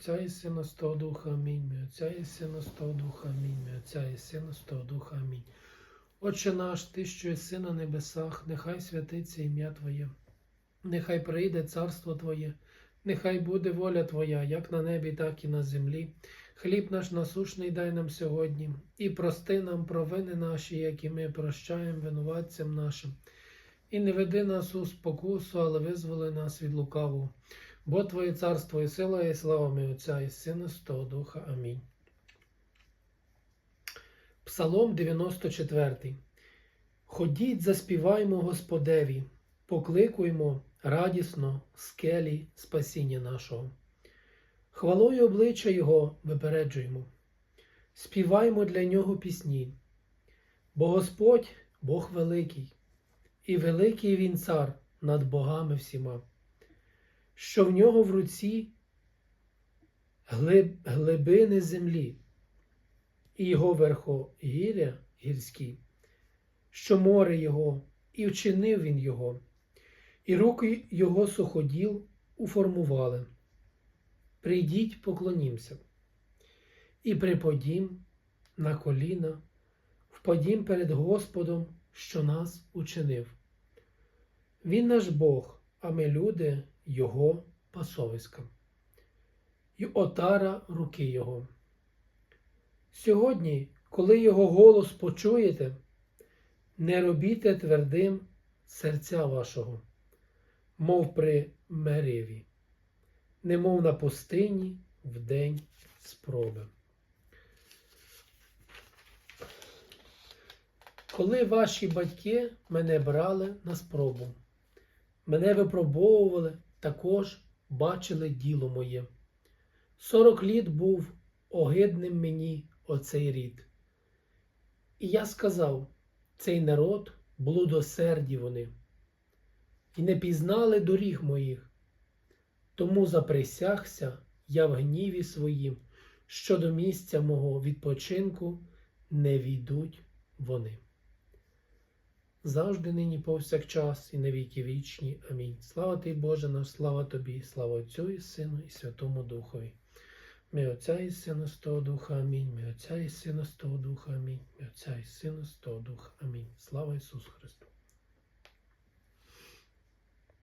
Отця і Сина, Святого Духа, Амінь. Отця і Сина, Святого Духа, Амінь. Отця і Сина, Святого Духа, Амінь. Отче наш, Ти, що єси на небесах, нехай святиться ім'я Твоє, нехай прийде царство Твоє, нехай буде воля Твоя, як на небі, так і на землі. Хліб наш насушний дай нам сьогодні, і прости нам провини наші, які ми прощаємо винуватцям нашим. І не веди нас у спокусу, але визволи нас від лукавого. Бо Твоє царство і сила, і слава ми Отця і Сина, Святого Духа. Амінь. Псалом 94. Ходіть, заспіваймо Господеві, покликуймо радісно скелі спасіння нашого. Хвалою обличчя Його випереджуємо, співаймо для Нього пісні, бо Господь Бог великий, і великий Він цар над богами всіма, що в нього в руці глиб, глибини землі, і його верхогір'я гірські, що море Його, і вчинив Він Його, і руки Його суходіл уформували. Прийдіть, поклонімся, і припадім на коліна, впадім перед Господом, що нас учинив. Він наш Бог, а ми люди Його пасовиська, і отара руки Його. Сьогодні, коли Його голос почуєте, не робіте твердим серця вашого, мов при мериві, немов на пустині в день спроби. Коли ваші батьки мене брали на спробу, мене випробовували, також бачили діло моє. Сорок літ був огидним мені оцей рід. І я сказав, цей народ блудосерді вони, і не пізнали доріг моїх. Тому заприсягся я в гніві своїм, що до місця мого відпочинку не війдуть вони. Завжди нині повсякчас і на віки вічні. Амінь. Слава Ти, Боже наш, слава Тобі, слава Отцю і Сину, і Святому Духові. Ми Отця і Сина з того Духа, Амінь. Ми Отця і Сина з того Духа, Амінь. Ми Отця і Сина з того Духа, Амінь. Слава Ісусу Христу!